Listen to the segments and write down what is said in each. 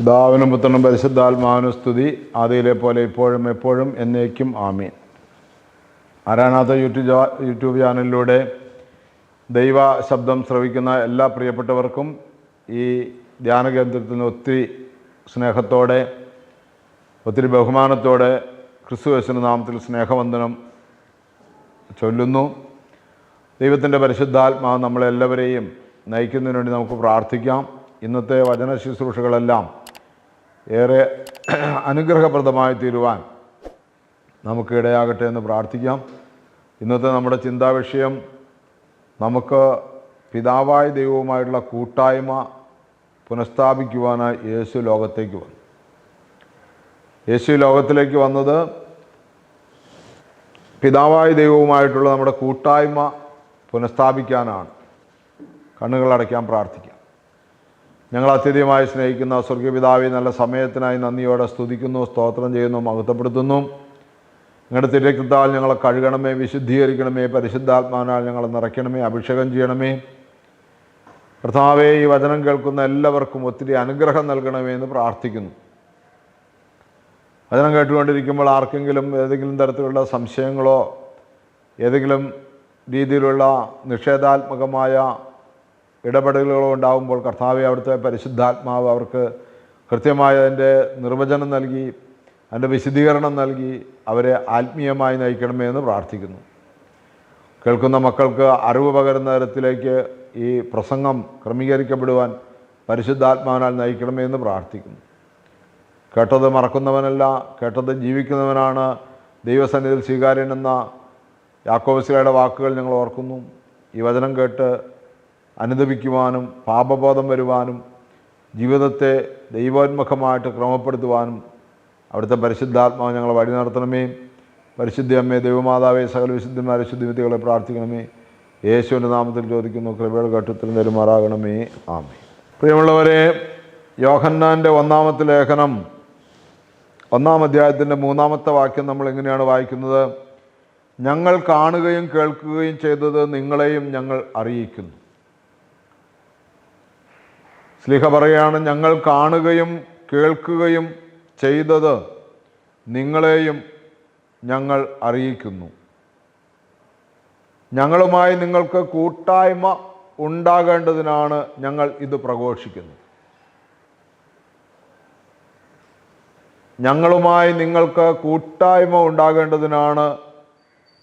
പിതാവിനും പുത്രനും പരിശുദ്ധാത്മാവിനും സ്തുതി. ആദ്യയിലെ പോലെ ഇപ്പോഴും എപ്പോഴും എന്നേക്കും ആമീൻ. ആരാണാത്ത യൂട്യൂബ് യൂട്യൂബ് ചാനലിലൂടെ ദൈവ ശബ്ദം ശ്രവിക്കുന്ന എല്ലാ പ്രിയപ്പെട്ടവർക്കും ഈ ധ്യാന കേന്ദ്രത്തിൽ നിന്ന് ഒത്തിരി സ്നേഹത്തോടെ ഒത്തിരി ബഹുമാനത്തോടെ ക്രിസ്തുവേശന നാമത്തിൽ സ്നേഹവന്ദനം ചൊല്ലുന്നു. ദൈവത്തിന്റെ പരിശുദ്ധാത്മാവ് നമ്മളെല്ലാവരെയും നയിക്കുന്നതിന് വേണ്ടി നമുക്ക് പ്രാർത്ഥിക്കാം. ഇന്നത്തെ വചന ശുശ്രൂഷകളെല്ലാം ഏറെ അനുഗ്രഹപ്രദമായി തീരുവാൻ നമുക്ക് ഇടയാകട്ടെ എന്ന് പ്രാർത്ഥിക്കാം. ഇന്നത്തെ നമ്മുടെ ചിന്താ വിഷയം നമുക്ക് പിതാവായ ദൈവവുമായിട്ടുള്ള കൂട്ടായ്മ പുനഃസ്ഥാപിക്കുവാനായി യേശു ലോകത്തേക്ക് വന്നു. യേശു ലോകത്തിലേക്ക് വന്നത് പിതാവായ ദൈവവുമായിട്ടുള്ള നമ്മുടെ കൂട്ടായ്മ പുനഃസ്ഥാപിക്കാനാണ്. കണ്ണുകളടയ്ക്കാൻ പ്രാർത്ഥിക്കാം. ഞങ്ങൾ അത്യധികമായി സ്നേഹിക്കുന്ന സ്വർഗപിതാവി നല്ല സമയത്തിനായി നന്ദിയോടെ സ്തുതിക്കുന്നു സ്തോത്രം ചെയ്യുന്നു മഹത്വപ്പെടുത്തുന്നു. നിങ്ങളുടെ തിരക്കത്താൽ ഞങ്ങളെ കഴുകണമേ വിശുദ്ധീകരിക്കണമേ പരിശുദ്ധാത്മാവിനാൽ ഞങ്ങളെ നിറയ്ക്കണമേ അഭിഷേകം ചെയ്യണമേ. കർത്താവേ ഈ വചനം കേൾക്കുന്ന എല്ലാവർക്കും ഒത്തിരി അനുഗ്രഹം നൽകണമേ എന്ന് പ്രാർത്ഥിക്കുന്നു. വചനം കേട്ടുകൊണ്ടിരിക്കുമ്പോൾ ആർക്കെങ്കിലും ഏതെങ്കിലും തരത്തിലുള്ള സംശയങ്ങളോ ഏതെങ്കിലും രീതിയിലുള്ള നിഷേധാത്മകമായ ഇടപെടലുകളോ ഉണ്ടാകുമ്പോൾ കർത്താവെ അവിടുത്തെ പരിശുദ്ധാത്മാവ് അവർക്ക് കൃത്യമായ അതിന്റെ നിർവചനം നൽകി അതിന്റെ വിശദീകരണം നൽകി അവരെ ആത്മീയമായി നയിക്കണമേ എന്ന് പ്രാർത്ഥിക്കുന്നു. കേൾക്കുന്ന മക്കൾക്ക് അറിവ് പകരുന്ന തരത്തിലേക്ക് ഈ പ്രസംഗം ക്രമീകരിക്കപ്പെടുവാൻ പരിശുദ്ധാത്മാവിനാൽ നയിക്കണമേ എന്ന് പ്രാർത്ഥിക്കുന്നു. കേട്ടത് മറക്കുന്നവനല്ല കേട്ടത് ജീവിക്കുന്നവനാണ് ദൈവസന്നിധിയിൽ സ്വീകാര്യനെന്ന യാക്കോബസിലയുടെ വാക്കുകൾ ഞങ്ങൾ ഓർക്കുന്നു. ഈ വചനം കേട്ട് അനുദപിക്കുവാനും പാപബോധം വരുവാനും ജീവിതത്തെ ദൈവോന്മുഖമായിട്ട് ക്രമപ്പെടുത്തുവാനും അവിടുത്തെ പരിശുദ്ധാത്മാവ് ഞങ്ങൾ വഴി നടത്തണമേ. പരിശുദ്ധി അമ്മേ ദൈവമാതാവേ സകല വിശുദ്ധന്മാരെ ശുദ്ധിവിധികളെ പ്രാർത്ഥിക്കണമേ. യേശുവിന്റെ നാമത്തിൽ ചോദിക്കുന്നു കൃപയുടെ ഘട്ടത്തിൽ നെരുമാറാകണമേ ആമേ പ്രിയമുള്ളവരെ യോഹന്നാന്റെ ഒന്നാമത്തെ ലേഖനം ഒന്നാം അധ്യായത്തിന്റെ മൂന്നാമത്തെ വാക്യം നമ്മൾ എങ്ങനെയാണ് വായിക്കുന്നത്? ഞങ്ങൾ കാണുകയും കേൾക്കുകയും ചെയ്തത് നിങ്ങളെയും ഞങ്ങൾ അറിയിക്കുന്നു. സ്ലിഹ പറയാണ് ഞങ്ങൾ കാണുകയും കേൾക്കുകയും ചെയ്തത് നിങ്ങളെയും ഞങ്ങൾ അറിയിക്കുന്നു. ഞങ്ങളുമായി നിങ്ങൾക്ക് കൂട്ടായ്മ ഉണ്ടാകേണ്ടതിനാണ് ഞങ്ങൾ ഇത് പ്രഘോഷിക്കുന്നത്. ഞങ്ങളുമായി നിങ്ങൾക്ക് കൂട്ടായ്മ ഉണ്ടാകേണ്ടതിനാണ്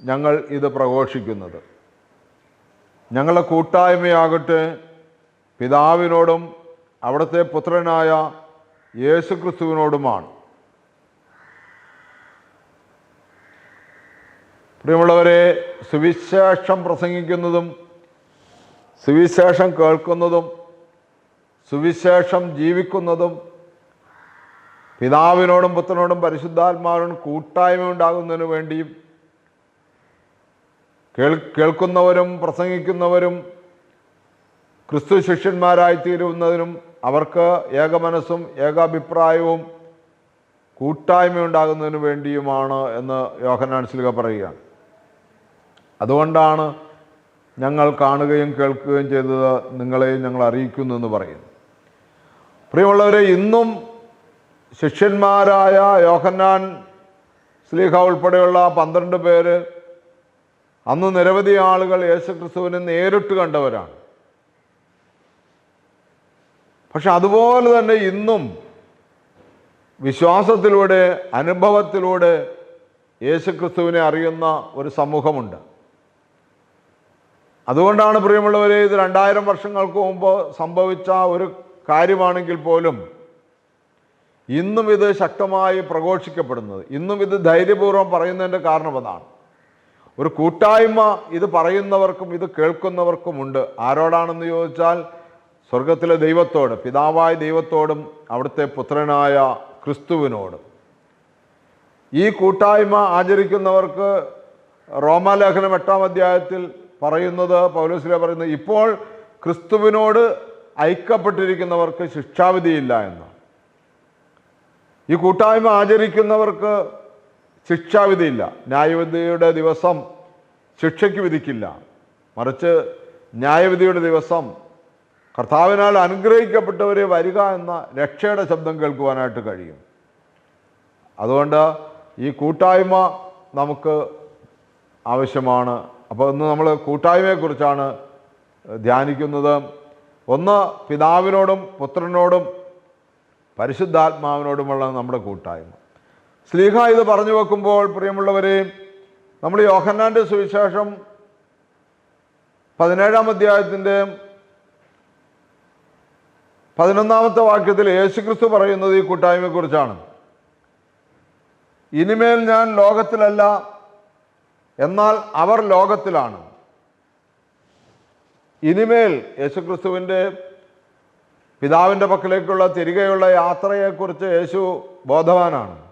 ഞങ്ങൾ ഇത് പ്രഘോഷിക്കുന്നത്. ഞങ്ങളുടെ കൂട്ടായ്മയാകട്ടെ പിതാവിനോടും അവിടുത്തെ പുത്രനായ യേശുക്രിസ്തുവിനോടുമാണ്. പ്രിയമുള്ളവരെ സുവിശേഷം പ്രസംഗിക്കുന്നതും സുവിശേഷം കേൾക്കുന്നതും സുവിശേഷം ജീവിക്കുന്നതും പിതാവിനോടും പുത്രനോടും പരിശുദ്ധാത്മാവിനോടും കൂട്ടായ്മ ഉണ്ടാകുന്നതിന് വേണ്ടിയും കേൾ കേൾക്കുന്നവരും പ്രസംഗിക്കുന്നവരും ക്രിസ്തു ശിഷ്യന്മാരായി തീരുന്നതിനും അവർക്ക് ഏകമനസ്സും ഏകാഭിപ്രായവും കൂട്ടായ്മ ഉണ്ടാകുന്നതിന് വേണ്ടിയുമാണ് എന്ന് യോഹന്നാൻ സ്ലിഹ പറയുകയാണ്. അതുകൊണ്ടാണ് ഞങ്ങൾ കാണുകയും കേൾക്കുകയും ചെയ്തത് നിങ്ങളെയും ഞങ്ങൾ അറിയിക്കുന്നു എന്ന് പറയുന്നു പ്രിയമുള്ളവരെ ഇന്നും ശിഷ്യന്മാരായ യോഹന്നാൻ സ്ലീഹ ഉൾപ്പെടെയുള്ള പന്ത്രണ്ട് പേര് അന്ന് നിരവധി ആളുകൾ യേശുക്രിസ്തുവിനെ നേരിട്ട് കണ്ടവരാണ്. പക്ഷെ അതുപോലെ തന്നെ ഇന്നും വിശ്വാസത്തിലൂടെ അനുഭവത്തിലൂടെ യേശുക്രിസ്തുവിനെ അറിയുന്ന ഒരു സമൂഹമുണ്ട്. അതുകൊണ്ടാണ് പ്രിയമുള്ളവരെ ഇത് രണ്ടായിരം വർഷങ്ങൾക്ക് മുമ്പ് സംഭവിച്ച ഒരു കാര്യമാണെങ്കിൽ പോലും ഇന്നും ഇത് ശക്തമായി പ്രഘോഷിക്കപ്പെടുന്നത് ഇന്നും ഇത് ധൈര്യപൂർവം പറയുന്നതിന്റെ കാരണം ഒരു കൂട്ടായ്മ ഇത് പറയുന്നവർക്കും ഇത് കേൾക്കുന്നവർക്കുമുണ്ട്. ആരോടാണെന്ന് ചോദിച്ചാൽ സ്വർഗത്തിലെ ദൈവത്തോട് പിതാവായ ദൈവത്തോടും അവിടുത്തെ പുത്രനായ ക്രിസ്തുവിനോടും. ഈ കൂട്ടായ്മ ആചരിക്കുന്നവർക്ക് റോമാലേഖനം എട്ടാം അധ്യായത്തിൽ പറയുന്നത് പൗലോസില പറയുന്നത് ഇപ്പോൾ ക്രിസ്തുവിനോട് ഐക്യപ്പെട്ടിരിക്കുന്നവർക്ക് ശിക്ഷാവിധിയില്ല എന്ന് ഈ കൂട്ടായ്മ ആചരിക്കുന്നവർക്ക് ശിക്ഷാവിധിയില്ല. ന്യായവിധിയുടെ ദിവസം ശിക്ഷയ്ക്ക് വിധിക്കില്ല. മറിച്ച് ന്യായവിധിയുടെ ദിവസം കർത്താവിനാൽ അനുഗ്രഹിക്കപ്പെട്ടവരെ വരിക എന്ന രക്ഷയുടെ ശബ്ദം കേൾക്കുവാനായിട്ട് കഴിയും. അതുകൊണ്ട് ഈ കൂട്ടായ്മ നമുക്ക് ആവശ്യമാണ്. അപ്പോൾ ഇന്ന് നമ്മൾ കൂട്ടായ്മയെക്കുറിച്ചാണ് ധ്യാനിക്കുന്നത്. ഒന്ന് പിതാവിനോടും പുത്രനോടും പരിശുദ്ധാത്മാവിനോടുമുള്ള നമ്മുടെ കൂട്ടായ്മ. സ്ലീഹ ഇത് പറഞ്ഞു വെക്കുമ്പോൾ പ്രിയമുള്ളവരെ നമ്മൾ യോഹന്നാന്റെ സുവിശേഷം പതിനേഴാം അധ്യായത്തിന്റെ പതിനൊന്നാമത്തെ വാക്യത്തിൽ യേശുക്രിസ്തു പറയുന്നത് ഈ കൂട്ടായ്മയെക്കുറിച്ചാണ്. ഇനിമേൽ ഞാൻ ലോകത്തിലല്ല എന്നാൽ അവർ ലോകത്തിലാണ്. ഇനിമേൽ യേശുക്രിസ്തുവിന്റെ പിതാവിന്റെ പക്കലേക്കുള്ള തിരികെയുള്ള യാത്രയെക്കുറിച്ച് യേശു ബോധവാനാണ്.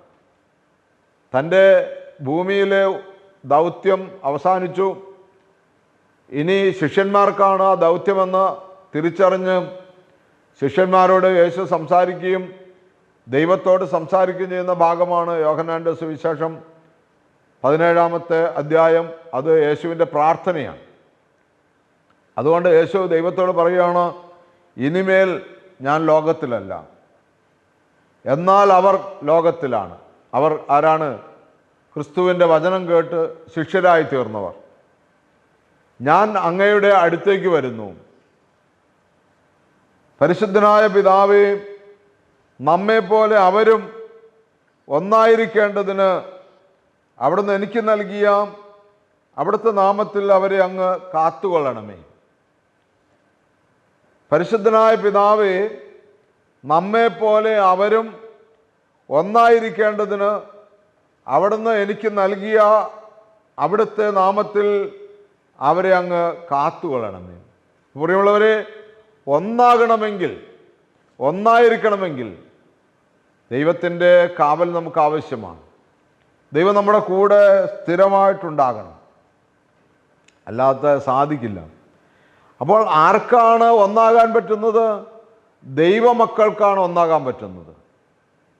തന്റെ ഭൂമിയിലെ ദൗത്യം അവസാനിച്ചു. ഇനി ശിഷ്യന്മാർക്കാണ് ആ ദൗത്യമെന്ന് തിരിച്ചറിഞ്ഞ് ശിഷ്യന്മാരോട് യേശു സംസാരിക്കുകയും ദൈവത്തോട് സംസാരിക്കുകയും ചെയ്യുന്ന ഭാഗമാണ് യോഹനാന്റെ സുവിശേഷം പതിനേഴാമത്തെ അധ്യായം. അത് യേശുവിന്റെ പ്രാർത്ഥനയാണ്. അതുകൊണ്ട് യേശു ദൈവത്തോട് പറയുകയാണ് ഇനിമേൽ ഞാൻ ലോകത്തിലല്ല. എന്നാൽ അവർ ലോകത്തിലാണ്. അവർ ആരാണ്? ക്രിസ്തുവിന്റെ വചനം കേട്ട് ശിഷ്യരായി തീർന്നവർ ഞാൻ അങ്ങയുടെ അടുത്തേക്ക് വരുന്നു. പരിശുദ്ധനായ പിതാവേ നമ്മെപ്പോലെ അവരും ഒന്നായിരിക്കേണ്ടതിന് അവിടുന്ന് എനിക്ക് നൽകിയ അവിടുത്തെ നാമത്തിൽ അവരെ അങ്ങ് കാത്തുകൊള്ളണമേ. പരിശുദ്ധനായ പിതാവേ നമ്മെപ്പോലെ അവരും ഒന്നായിരിക്കേണ്ടതിന് അവിടുന്ന് എനിക്ക് നൽകിയ അവിടുത്തെ നാമത്തിൽ അവരെ അങ്ങ് കാത്തുകൊള്ളണമേ. പ്രിയമുള്ളവരെ ഒന്നാകണമെങ്കിൽ ഒന്നായിരിക്കണമെങ്കിൽ ദൈവത്തിന്റെ കാവൽ നമുക്ക് ആവശ്യമാണ്. ദൈവം നമ്മുടെ കൂടെ സ്ഥിരമായിട്ടുണ്ടാകണം. അല്ലാത്ത സാധിക്കില്ല. അപ്പോൾ ആർക്കാണ് ഒന്നാകാൻ പറ്റുന്നത്? ദൈവമക്കൾക്കാണ് ഒന്നാകാൻ പറ്റുന്നത്.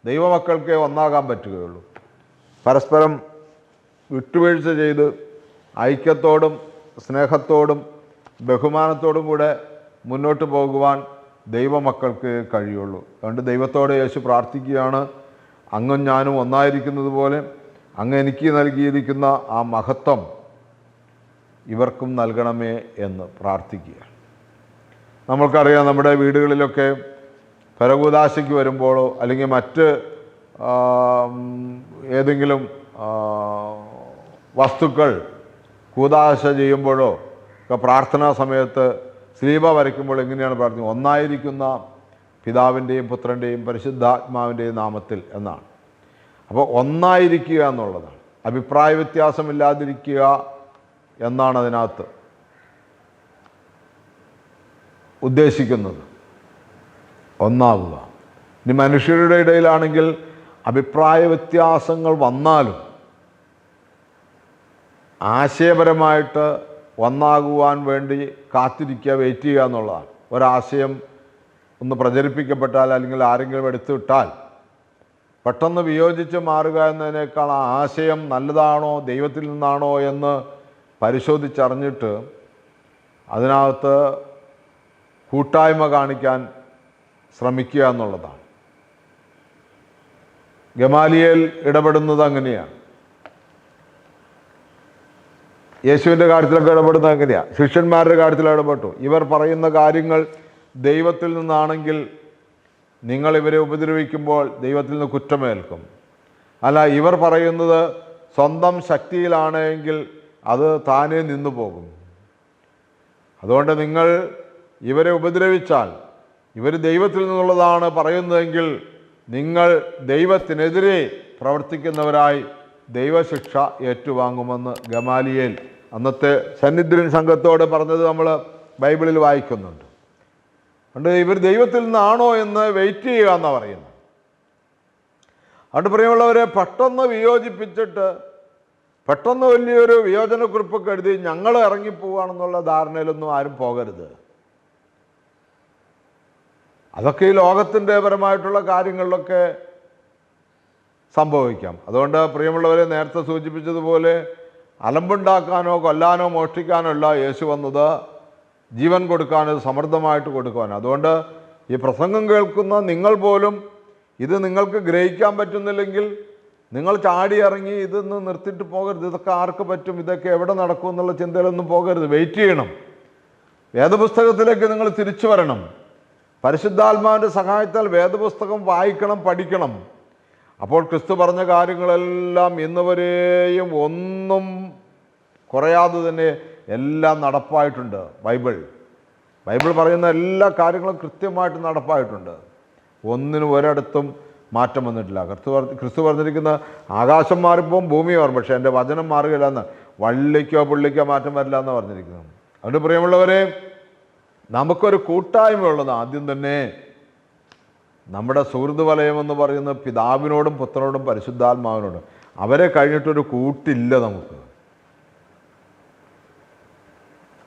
ദൈവമക്കൾക്കേ ഒന്നാകാൻ പറ്റുകയുള്ളൂ. പരസ്പരം വിട്ടുവീഴ്ച ചെയ്ത് ഐക്യത്തോടും സ്നേഹത്തോടും ബഹുമാനത്തോടും കൂടെ മുന്നോട്ട് പോകുവാൻ ദൈവമക്കൾക്ക് കഴിയുള്ളൂ. അതുകൊണ്ട് ദൈവത്തോട് യേശു പ്രാർത്ഥിക്കുകയാണ്. അങ്ങും ഞാനും ഒന്നായിരിക്കുന്നത് പോലെ അങ്ങ് എനിക്ക് നൽകിയിരിക്കുന്ന ആ മഹത്വം ഇവർക്കും നൽകണമേ എന്ന് പ്രാർത്ഥിക്കുക. നമ്മൾക്കറിയാം നമ്മുടെ വീടുകളിലൊക്കെ പരകൂദാശയ്ക്ക് വരുമ്പോഴോ അല്ലെങ്കിൽ മറ്റ് ഏതെങ്കിലും വസ്തുക്കൾ കൂതാശ ചെയ്യുമ്പോഴോ ഒക്കെ പ്രാർത്ഥനാ സമയത്ത് സ്ലീപ വരയ്ക്കുമ്പോൾ എങ്ങനെയാണ് പ്രാർത്ഥിക്കുന്നത്? ഒന്നായിരിക്കുന്ന പിതാവിന്റെയും പുത്രന്റെയും പരിശുദ്ധാത്മാവിന്റെയും നാമത്തിൽ എന്നാണ്. അപ്പോൾ ഒന്നായിരിക്കുക എന്നുള്ളതാണ്. അഭിപ്രായ വ്യത്യാസമില്ലാതിരിക്കുക എന്നാണ് അതിനകത്ത് ഉദ്ദേശിക്കുന്നത്. ഒന്നാവുക. ഇനി മനുഷ്യരുടെ ഇടയിലാണെങ്കിൽ അഭിപ്രായ വ്യത്യാസങ്ങൾ വന്നാലും ആശയപരമായിട്ട് ഒന്നാകുവാൻ വേണ്ടി കാത്തിരിക്കുക വെയിറ്റ് ചെയ്യുക എന്നുള്ളതാണ്. ഒരാശയം ഒന്ന് പ്രചരിപ്പിക്കപ്പെട്ടാൽ അല്ലെങ്കിൽ ആരെങ്കിലും എടുത്തുവിട്ടാൽ പെട്ടെന്ന് വിയോജിച്ച് മാറുക എന്നതിനേക്കാൾ ആ ആശയം നല്ലതാണോ ദൈവത്തിൽ നിന്നാണോ എന്ന് പരിശോധിച്ചറിഞ്ഞിട്ട് അതിനകത്ത് കൂട്ടായ്മ കാണിക്കാൻ ശ്രമിക്കുക എന്നുള്ളതാണ്. ഗമാലിയേൽ ഇടപെടുന്നത് അങ്ങനെയാണ്. യേശുവിന്റെ കാര്യത്തിലൊക്കെ ഇടപെടുന്നത് എങ്ങനെയാണ് ശിഷ്യന്മാരുടെ കാര്യത്തിൽ ഇടപെട്ടു. ഇവർ പറയുന്ന കാര്യങ്ങൾ ദൈവത്തിൽ നിന്നാണെങ്കിൽ നിങ്ങൾ ഇവരെ ഉപദ്രവിക്കുമ്പോൾ ദൈവത്തിൽ നിന്ന് കുറ്റമേൽക്കും. അല്ല ഇവർ പറയുന്നത് സ്വന്തം ശക്തിയിലാണെങ്കിൽ അത് താനേ നിന്നു പോകും. അതുകൊണ്ട് നിങ്ങൾ ഇവരെ ഉപദ്രവിച്ചാൽ ഇവർ ദൈവത്തിൽ നിന്നുള്ളതാണ് പറയുന്നതെങ്കിൽ നിങ്ങൾ ദൈവത്തിനെതിരെ പ്രവർത്തിക്കുന്നവരായി ദൈവശിക്ഷ ഏറ്റുവാങ്ങുമെന്ന് ഗമാലിയേൽ അന്നത്തെ സന്നിധ്രൻ സംഘത്തോട് പറഞ്ഞത് നമ്മൾ ബൈബിളിൽ വായിക്കുന്നുണ്ട്. അതുകൊണ്ട് ഇവർ ദൈവത്തിൽ നിന്നാണോ എന്ന് വെയിറ്റ് ചെയ്യുക എന്നാണ് പറയുന്നത്. അതുകൊണ്ട് പ്രിയമുള്ളവരെ പെട്ടെന്ന് വിയോജിപ്പിച്ചിട്ട് പെട്ടെന്ന് വലിയൊരു വിയോജനക്കുറിപ്പൊക്കെ എഴുതി ഞങ്ങൾ ഇറങ്ങിപ്പോവാണെന്നുള്ള ധാരണയിലൊന്നും ആരും പോകരുത്. അതൊക്കെ ഈ ലോകത്തിന്റെ പരമായിട്ടുള്ള കാര്യങ്ങളിലൊക്കെ സംഭവിക്കാം. അതുകൊണ്ട് പ്രിയമുള്ളവരെ നേരത്തെ സൂചിപ്പിച്ചതുപോലെ അലമ്പുണ്ടാക്കാനോ കൊല്ലാനോ മോഷ്ടിക്കാനോ അല്ല യേശു വന്നത്. ജീവൻ കൊടുക്കാൻ സമൃദ്ധമായിട്ട് കൊടുക്കുവാൻ. അതുകൊണ്ട് ഈ പ്രസംഗം കേൾക്കുന്ന നിങ്ങൾ പോലും ഇത് നിങ്ങൾക്ക് ഗ്രഹിക്കാൻ പറ്റുന്നില്ലെങ്കിൽ നിങ്ങൾ ചാടി ഇറങ്ങി ഇതൊന്ന് നിർത്തിയിട്ട് പോകരുത്. ഇതൊക്കെ ആർക്ക് പറ്റും? ഇതൊക്കെ എവിടെ നടക്കും എന്നുള്ള ചിന്തയിലൊന്നും പോകരുത്. വെയിറ്റ് ചെയ്യണം. വേദപുസ്തകത്തിലേക്ക് നിങ്ങൾ തിരിച്ചു വരണം. പരിശുദ്ധാത്മാവിന്റെ സഹായത്താൽ വേദപുസ്തകം വായിക്കണം പഠിക്കണം. അപ്പോൾ ക്രിസ്തു പറഞ്ഞ കാര്യങ്ങളെല്ലാം ഇന്നുവരെയും ഒന്നും കുറയാതെ തന്നെ എല്ലാം നടപ്പായിട്ടുണ്ട്. ബൈബിൾ. ബൈബിൾ പറയുന്ന എല്ലാ കാര്യങ്ങളും കൃത്യമായിട്ട് നടപ്പായിട്ടുണ്ട്. ഒന്നിനും ഒരിടത്തും മാറ്റം വന്നിട്ടില്ല. ക്രിസ്തു ക്രിസ്തു പറഞ്ഞിരിക്കുന്ന ആകാശം മാറിപ്പോൾ ഭൂമി മാറും. പക്ഷേ എന്റെ വചനം മാറുകയില്ല എന്ന് വള്ളിക്കോ പുള്ളിക്കോ മാറ്റം വരില്ല എന്ന് പറഞ്ഞിരിക്കുന്നു അതുകൊണ്ട് പ്രിയമുള്ളവരെ നമുക്കൊരു കൂട്ടായ്മ ഉള്ളത് ആദ്യം തന്നെ നമ്മുടെ സുഹൃത് വലയമെന്ന് പറയുന്ന പിതാവിനോടും പുത്രനോടും പരിശുദ്ധാത്മാവിനോടും. അവരെ കഴിഞ്ഞിട്ടൊരു കൂട്ടില്ല നമുക്ക്.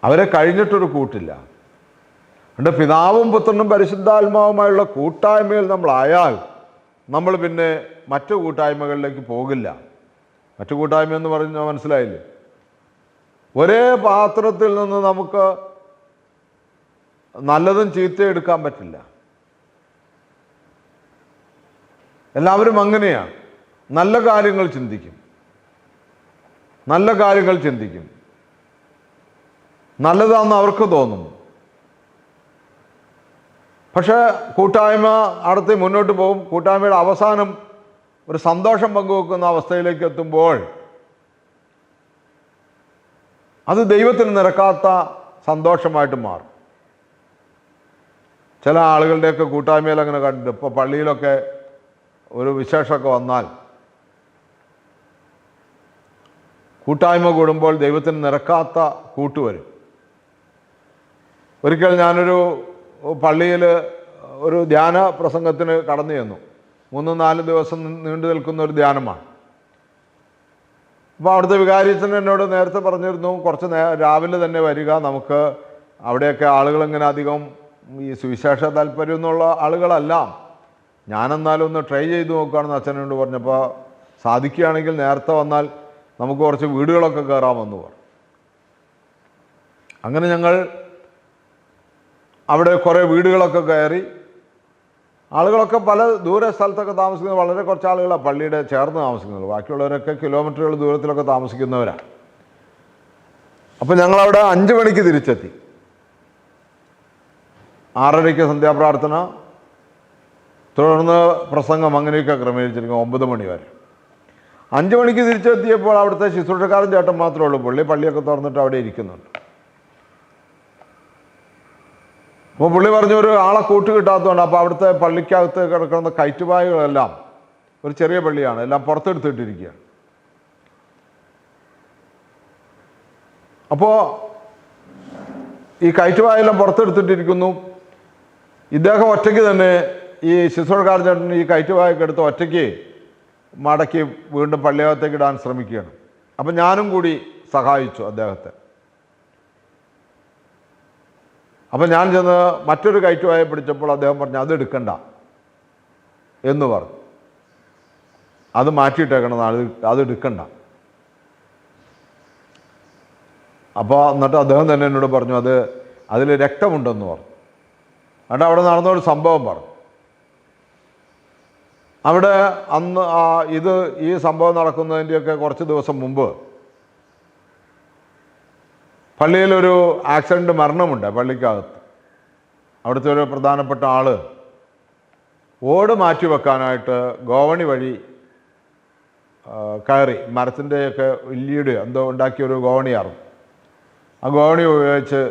അവരെ കഴിഞ്ഞിട്ടൊരു കൂട്ടില്ല. അതുകൊണ്ട് പിതാവും പുത്രനും പരിശുദ്ധാത്മാവുമായുള്ള കൂട്ടായ്മയിൽ നമ്മളായാൽ നമ്മൾ പിന്നെ മറ്റു കൂട്ടായ്മകളിലേക്ക് പോകില്ല. മറ്റു കൂട്ടായ്മ എന്ന് പറഞ്ഞാൽ മനസ്സിലായില്ലേ? ഒരേ പാത്രത്തിൽ നിന്ന് നമുക്ക് നല്ലതും ചീത്തയും എടുക്കാൻ പറ്റില്ല. എല്ലാവരും അങ്ങനെയാണ് നല്ല കാര്യങ്ങൾ ചിന്തിക്കും. നല്ല കാര്യങ്ങൾ ചിന്തിക്കും. നല്ലതാണെന്ന് അവർക്ക് തോന്നും പക്ഷേ കൂട്ടായ്മ അടുത്ത് മുന്നോട്ട് പോകും. കൂട്ടായ്മയുടെ അവസാനം ഒരു സന്തോഷം പങ്കുവെക്കുന്ന അവസ്ഥയിലേക്ക് എത്തുമ്പോൾ അത് ദൈവത്തിന് നിരക്കാത്ത സന്തോഷമായിട്ട് മാറും. ചില ആളുകളുടെയൊക്കെ കൂട്ടായ്മയിൽ അങ്ങനെ കണ്ടിട്ടുണ്ട്. ഇപ്പോൾ പള്ളിയിലൊക്കെ ഒരു വിശേഷമൊക്കെ വന്നാൽ കൂട്ടായ്മ കൂടുമ്പോൾ ദൈവത്തിന് നിരക്കാത്ത കൂട്ടുവരും ഒരിക്കൽ ഞാനൊരു പള്ളിയിൽ ഒരു ധ്യാന പ്രസംഗത്തിന് കടന്നു ചെന്നു. മൂന്ന് നാല് ദിവസം നീണ്ടു നിൽക്കുന്ന ഒരു ധ്യാനമാണ്. അപ്പോൾ അവിടുത്തെ വികാരിച്ചൻ എന്നോട് നേരത്തെ പറഞ്ഞിരുന്നു കുറച്ച് നേ രാവിലെ തന്നെ വരിക നമുക്ക് അവിടെയൊക്കെ ആളുകൾ ഇങ്ങനെ അധികം ഈ സുവിശേഷ താല്പര്യം എന്നുള്ള ആളുകളല്ല ഞാനെന്നാലും ഒന്ന് ട്രൈ ചെയ്ത് നോക്കുകയാണെന്ന് അച്ഛനോട് പറഞ്ഞപ്പോൾ സാധിക്കുകയാണെങ്കിൽ നേരത്തെ വന്നാൽ നമുക്ക് കുറച്ച് വീടുകളൊക്കെ കയറാമെന്ന് പറഞ്ഞു. അങ്ങനെ ഞങ്ങൾ അവിടെ കുറേ വീടുകളൊക്കെ കയറി. ആളുകളൊക്കെ പല ദൂര സ്ഥലത്തൊക്കെ താമസിക്കുന്നത് വളരെ കുറച്ച് ആളുകളാണ് പള്ളിയുടെ ചേർന്ന് താമസിക്കുന്നത്. ബാക്കിയുള്ളവരൊക്കെ കിലോമീറ്ററുകൾ ദൂരത്തിലൊക്കെ താമസിക്കുന്നവരാണ്. അപ്പോൾ ഞങ്ങളവിടെ അഞ്ച് മണിക്ക് തിരിച്ചെത്തി. ആറരയ്ക്ക് സന്ധ്യാപ്രാർത്ഥന തുടർന്ന് പ്രസംഗം അങ്ങനെയൊക്കെ ക്രമീകരിച്ചിരിക്കും ഒമ്പത് മണി വരെ. അഞ്ച് മണിക്ക് തിരിച്ചെത്തിയപ്പോൾ അവിടുത്തെ ശുശ്രൂഷക്കാരൻ ചേട്ടൻ മാത്രമേ ഉള്ളൂ. പുള്ളി പള്ളിയൊക്കെ തുറന്നിട്ട് അവിടെ ഇരിക്കുന്നുണ്ട്. അപ്പോൾ പുള്ളി പറഞ്ഞു ഒരു ആളെ കൂട്ട് കിട്ടാത്തതുകൊണ്ട് അപ്പോൾ അവിടുത്തെ പള്ളിക്കകത്ത് കിടക്കുന്ന കയറ്റുപായകളെല്ലാം ഒരു ചെറിയ പള്ളിയാണ് എല്ലാം പുറത്തെടുത്തിട്ടിരിക്കുകയാണ്. അപ്പോൾ ഈ കയറ്റുപായെല്ലാം പുറത്തെടുത്തിട്ടിരിക്കുന്നു. ഇദ്ദേഹം ഒറ്റയ്ക്ക് തന്നെ ഈ ശിശുക്കാരൻ ചേട്ടൻ ഈ കയറ്റുപായൊക്കെ എടുത്ത് ഒറ്റയ്ക്ക് മടക്കി വീണ്ടും പള്ളിയകത്തേക്ക് ഇടാൻ ശ്രമിക്കുകയാണ്. അപ്പം ഞാനും കൂടി സഹായിച്ചു അദ്ദേഹത്തെ. അപ്പം ഞാൻ ചെന്ന് മറ്റൊരു കയറ്റുവായ പിടിച്ചപ്പോൾ അദ്ദേഹം പറഞ്ഞു അത് എടുക്കണ്ട. എന്ന് പറഞ്ഞു. അത് മാറ്റിയിട്ടേക്കണം അത് അത് എടുക്കണ്ട. അപ്പോൾ എന്നിട്ട് അദ്ദേഹം തന്നെ എന്നോട് പറഞ്ഞു അത് അതിൽ രക്തമുണ്ടെന്ന് പറഞ്ഞു. എന്നിട്ട് അവിടെ നടന്ന ഒരു സംഭവം പറഞ്ഞു. അവിടെ അന്ന് ഇത് ഈ സംഭവം നടക്കുന്നതിന്റെയൊക്കെ കുറച്ച് ദിവസം മുമ്പ് പള്ളിയിലൊരു ആക്സിഡന്റ് മരണമുണ്ട് പള്ളിക്കകത്ത്. അവിടുത്തെ ഒരു പ്രധാനപ്പെട്ട ആൾ ഓട് മാറ്റി വെക്കാനായിട്ട് ഗോവണി വഴി കയറി. മരത്തിന്റെയൊക്കെ ഇല്ലീട് എന്തോ ഉണ്ടാക്കിയൊരു ഗോവണിയായിരുന്നു. ആ ഗോവണി ഉപയോഗിച്ച്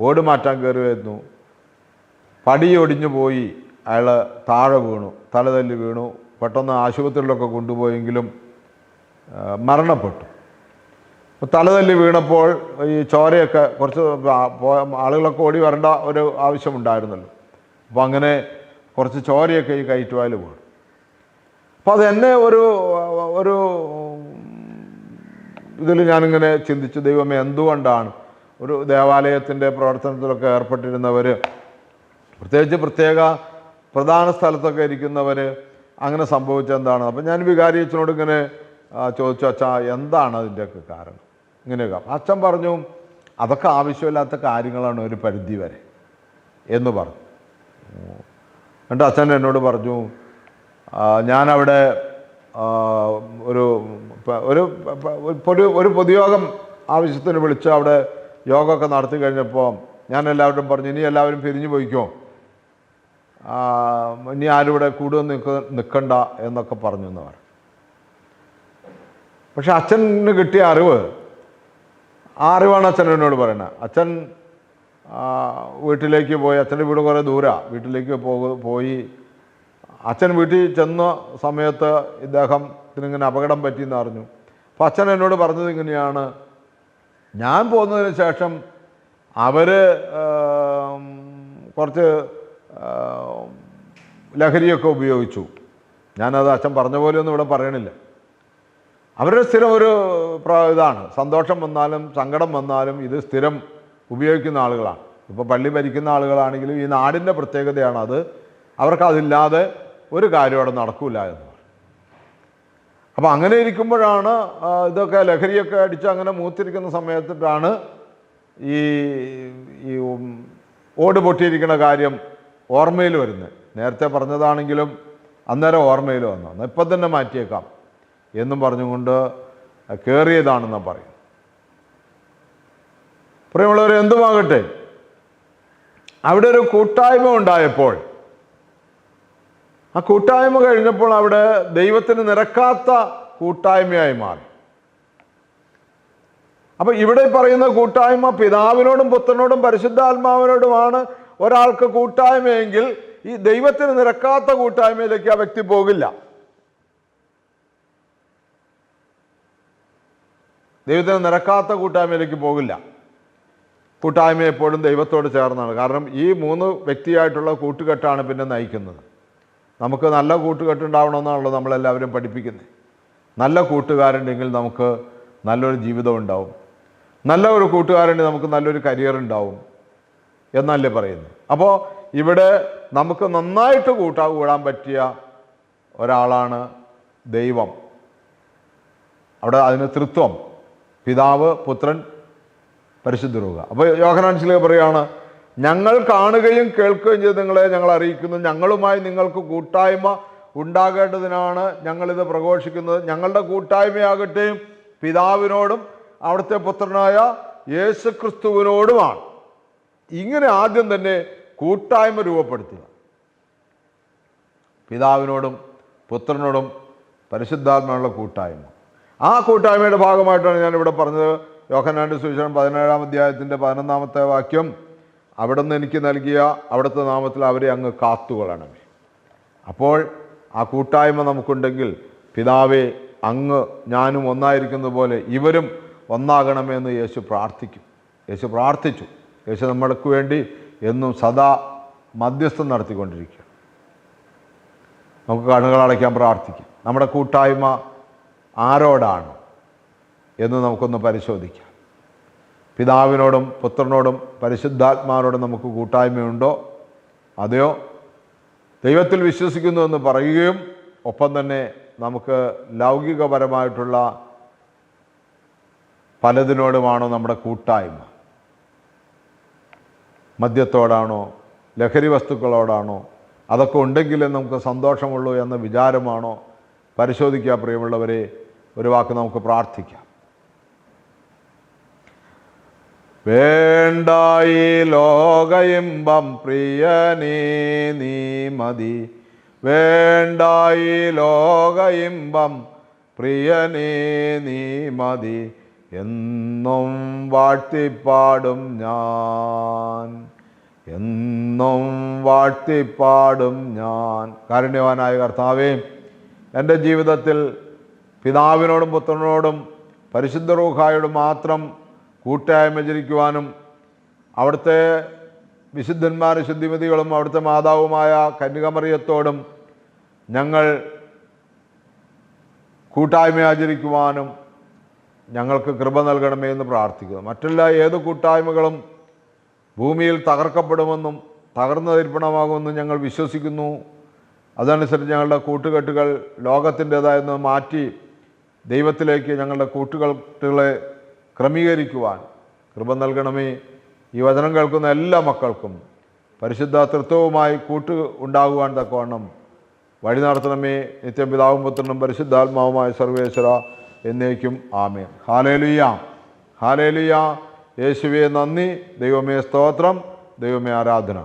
ഓട് മാറ്റാൻ കയറി വരുന്നു പടി ഒടിഞ്ഞു പോയി. അയാൾ താഴെ വീണു തലതല്ലി വീണു. പെട്ടെന്ന് ആശുപത്രിയിലൊക്കെ കൊണ്ടുപോയെങ്കിലും മരണപ്പെട്ടു. തലതല്ലി വീണപ്പോൾ ഈ ചോരയൊക്കെ കുറച്ച് ആളുകളൊക്കെ ഓടി വരേണ്ട ഒരു ആവശ്യമുണ്ടായിരുന്നല്ലോ. അപ്പോൾ അങ്ങനെ കുറച്ച് ചോരയൊക്കെ ഈ കയറ്റുവായിൽ വീണു. അപ്പോൾ അത് എന്നെ ഒരു ഒരു ഇതിൽ ഞാനിങ്ങനെ ചിന്തിച്ചു ദൈവമേ എന്തുകൊണ്ടാണ് ഒരു ദേവാലയത്തിന്റെ പ്രവർത്തനത്തിലൊക്കെ ഏർപ്പെട്ടിരുന്നവർ പ്രത്യേകിച്ച് പ്രത്യേക പ്രധാന സ്ഥലത്തൊക്കെ ഇരിക്കുന്നവർ അങ്ങനെ സംഭവിച്ചെന്താണ് അപ്പം ഞാൻ വികാരി അച്ഛനോട് ഇങ്ങനെ ചോദിച്ചു അച്ഛാ എന്താണ് അതിന്റെയൊക്കെ കാരണം? ഇങ്ങനെയൊക്കെ അച്ഛൻ പറഞ്ഞു അതൊക്കെ ആവശ്യമില്ലാത്ത കാര്യങ്ങളാണ് ഒരു പരിധി വരെ. എന്ന് പറഞ്ഞു. എന്നിട്ട് അച്ഛൻ എന്നോട് പറഞ്ഞു "ആ, ഞാനവിടെ ഒരു ഒരു ഒരു ഒരു പൊതുയോഗം ആവശ്യത്തിന് വിളിച്ച് അവിടെ യോഗമൊക്കെ നടത്തി കഴിഞ്ഞപ്പോൾ ഞാൻ എല്ലാവരും പറഞ്ഞു ഇനി എല്ലാവരും പിരിഞ്ഞു പോയിക്കോ? ഇനി ആരും ഇവിടെ കൂടുതൽ നിൽക്ക നിൽക്കണ്ട എന്നൊക്കെ പറഞ്ഞു എന്ന് പറയും. പക്ഷെ അച്ഛന് കിട്ടിയ അറിവ് ആ അറിവാണ് അച്ഛൻ എന്നോട് പറയുന്നത്. അച്ഛൻ വീട്ടിലേക്ക് പോയി അച്ഛന്റെ വീട് കുറേ ദൂരമാണ് വീട്ടിലേക്ക് പോയി. അച്ഛൻ വീട്ടിൽ ചെന്ന സമയത്ത് ഇദ്ദേഹത്തിനിങ്ങനെ അപകടം പറ്റിയെന്ന് അറിഞ്ഞു. അപ്പം അച്ഛൻ എന്നോട് പറഞ്ഞത് ഇങ്ങനെയാണ്. ഞാൻ പോകുന്നതിന് ശേഷം അവർ കുറച്ച് ലഹരിയൊക്കെ ഉപയോഗിച്ചു. ഞാനത് അച്ഛൻ പറഞ്ഞ പോലെയൊന്നും ഇവിടെ പറയണില്ല. അവരുടെ സ്ഥിരം ഒരു ഇതാണ്. സന്തോഷം വന്നാലും സങ്കടം വന്നാലും ഇത് സ്ഥിരം ഉപയോഗിക്കുന്ന ആളുകളാണ്. ഇപ്പോൾ പള്ളി ഭരിക്കുന്ന ആളുകളാണെങ്കിലും ഈ നാടിന്റെ പ്രത്യേകതയാണ് അത്. അവർക്ക് അതില്ലാതെ ഒരു കാര്യം അവിടെ നടക്കില്ല എന്ന് അപ്പോൾ അങ്ങനെ ഇരിക്കുമ്പോഴാണ് ഇതൊക്കെ ലഹരിയൊക്കെ അടിച്ച് അങ്ങനെ മൂത്തിരിക്കുന്ന സമയത്തിട്ടാണ് ഈ ഈ ഓട് പൊട്ടിയിരിക്കുന്ന കാര്യം ഓർമ്മയിൽ വരുന്നത്. നേരത്തെ പറഞ്ഞതാണെങ്കിലും അന്നേരം ഓർമ്മയിൽ വന്നു. എന്നാൽ ഇപ്പം തന്നെ മാറ്റിയേക്കാം എന്നും പറഞ്ഞുകൊണ്ട് കയറിയതാണെന്ന് പറയും പ്രിയമുള്ളവർ എന്തുമാകട്ടെ അവിടെ ഒരു കൂട്ടായ്മ ഉണ്ടായപ്പോൾ ആ കൂട്ടായ്മ കഴിഞ്ഞപ്പോൾ അവിടെ ദൈവത്തിന് നിരക്കാത്ത കൂട്ടായ്മയായി മാറി. അപ്പൊ ഇവിടെ പറയുന്ന കൂട്ടായ്മ പിതാവിനോടും പുത്രനോടും പരിശുദ്ധാത്മാവിനോടുമാണ് ഒരാൾക്ക് കൂട്ടായ്മയെങ്കിൽ ഈ ദൈവത്തിന് നിരക്കാത്ത കൂട്ടായ്മയിലേക്ക് ആ വ്യക്തി പോകില്ല. ദൈവത്തിന് നിരക്കാത്ത കൂട്ടായ്മയിലേക്ക് പോകില്ല. കൂട്ടായ്മ എപ്പോഴും ദൈവത്തോട് ചേർന്നാണ്. കാരണം ഈ മൂന്ന് വ്യക്തിയായിട്ടുള്ള കൂട്ടുകെട്ടാണ് പിന്നെ നയിക്കുന്നത്. നമുക്ക് നല്ല കൂട്ടുകെട്ടുണ്ടാവണമെന്നാണല്ലോ നമ്മളെല്ലാവരും പഠിപ്പിക്കുന്നത്. നല്ല കൂട്ടുകാരുണ്ടെങ്കിൽ നമുക്ക് നല്ലൊരു ജീവിതം ഉണ്ടാവും. നല്ല ഒരു കൂട്ടുകാരുണ്ടെങ്കിൽ നമുക്ക് നല്ലൊരു കരിയർ ഉണ്ടാവും. എന്നല്ലേ പറയുന്നത്. അപ്പോൾ ഇവിടെ നമുക്ക് നന്നായിട്ട് കൂട്ടാ കൂടാൻ പറ്റിയ ഒരാളാണ് ദൈവം. അവിടെ അതിന് തൃത്വം. പിതാവ് പുത്രൻ പരിശുദ്ധരുക. അപ്പോൾ യോഹനാൻസിലേക്ക് പറയുകയാണ് ഞങ്ങൾ കാണുകയും കേൾക്കുകയും ചെയ്ത് നിങ്ങളെ ഞങ്ങൾ അറിയിക്കുന്നു. ഞങ്ങളുമായി നിങ്ങൾക്ക് കൂട്ടായ്മ ഉണ്ടാകേണ്ടതിനാണ് ഞങ്ങളിത് പ്രഘോഷിക്കുന്നത്. ഞങ്ങളുടെ കൂട്ടായ്മയാകട്ടെയും പിതാവിനോടും അവിടുത്തെ പുത്രനായ യേശു ക്രിസ്തുവിനോടുമാണ് ഇങ്ങനെ ആദ്യം തന്നെ കൂട്ടായ്മ രൂപപ്പെടുത്തുക. പിതാവിനോടും പുത്രനോടും പരിശുദ്ധാത്മാവുള്ള കൂട്ടായ്മ. ആ കൂട്ടായ്മയുടെ ഭാഗമായിട്ടാണ് ഞാൻ ഇവിടെ പറഞ്ഞത്. യോഹനാന്റെ സുവിശേഷം പതിനേഴാം അധ്യായത്തിന്റെ പതിനൊന്നാമത്തെ വാക്യം അവിടെ നിന്ന് എനിക്ക് നൽകിയ അവിടുത്തെ നാമത്തിൽ അവരെ അങ്ങ് കാത്തുകൊള്ളണമേ. അപ്പോൾ ആ കൂട്ടായ്മ നമുക്കുണ്ടെങ്കിൽ പിതാവേ അങ്ങ് ഞാനും ഒന്നായിരിക്കുന്ന പോലെ ഇവരും ഒന്നാകണമെന്ന് യേശു പ്രാർത്ഥിക്കും. യേശു പ്രാർത്ഥിച്ചു. യേശു നമ്മൾക്ക് വേണ്ടി എന്നും സദാ മധ്യസ്ഥം നടത്തിക്കൊണ്ടിരിക്കുക. നമുക്ക് കണ്ണുകൾ അടയ്ക്കാൻ പ്രാർത്ഥിക്കാം. നമ്മുടെ കൂട്ടായ്മ ആരോടാണ് എന്ന് നമുക്കൊന്ന് പരിശോധിക്കാം. പിതാവിനോടും പുത്രനോടും പരിശുദ്ധാത്മാവിനോടും നമുക്ക് കൂട്ടായ്മയുണ്ടോ? അതെയോ? ദൈവത്തിൽ വിശ്വസിക്കുന്നു എന്ന് പറയുകയും ഒപ്പം തന്നെ നമുക്ക് ലൗകികപരമായിട്ടുള്ള പലതിനോടുമാണോ നമ്മുടെ കൂട്ടായ്മ? മദ്യത്തോടാണോ ലഹരി വസ്തുക്കളോടാണോ അതൊക്കെ ഉണ്ടെങ്കിലേ നമുക്ക് സന്തോഷമുള്ളൂ എന്ന വിചാരമാണോ? പരിശോധിക്കുക പ്രിയമുള്ളവരെ. ഒരു വാക്ക് നമുക്ക് പ്രാർത്ഥിക്കാം. വേണ്ടായി ലോകയിമ്പം പ്രിയനേ നീ മതി. വേണ്ടായി ലോകയിമ്പം പ്രിയനേ നീ മതി. എന്നും വാഴ്ത്തിപ്പാടും ഞാൻ. എന്നും വാഴ്ത്തിപ്പാടും ഞാൻ. കാരുണ്യവാനായ കർത്താവേ എന്റെ ജീവിതത്തിൽ പിതാവിനോടും പുത്രനോടും പരിശുദ്ധ റൂഹായോടും മാത്രം കൂട്ടായ്മ ചിരിക്കുവാനും അവിടുത്തെ വിശുദ്ധന്മാർ ശുദ്ധിമതികളും അവിടുത്തെ മാതാവുമായ കന്യകമറിയത്തോടും ഞങ്ങൾ കൂട്ടായ്മ ആചരിക്കുവാനും ഞങ്ങൾക്ക് കൃപ നൽകണമേ എന്ന് പ്രാർത്ഥിക്കുന്നു. മറ്റെല്ലാ ഏത് കൂട്ടായ്മകളും ഭൂമിയിൽ തകർക്കപ്പെടുമെന്നും തകർന്നു തരിപ്പണമാകുമെന്നും ഞങ്ങൾ വിശ്വസിക്കുന്നു. അതനുസരിച്ച് ഞങ്ങളുടെ കൂട്ടുകെട്ടുകൾ ലോകത്തിന്റേതായെന്ന് മാറ്റി ദൈവത്തിലേക്ക് ഞങ്ങളുടെ കൂട്ടുകെട്ടുകളെ ക്രമീകരിക്കുവാൻ കൃപ നൽകണമേ. ഈ വചനം കേൾക്കുന്ന എല്ലാ മക്കൾക്കും പരിശുദ്ധ തൃത്വവുമായി കൂട്ട് ഉണ്ടാകുവാൻ തക്കവണ്ണം വഴി നടത്തണമേ. നിത്യം പിതാവും പുത്രനും പരിശുദ്ധാത്മാവുമായ സർവേശ്വര എന്നേക്കും ആമേൻ. ഹാലേലുയ്യ ഹാലേലുയ്യ യേശുവെ നന്ദി. ദൈവമേ സ്തോത്രം. ദൈവമേ ആരാധന.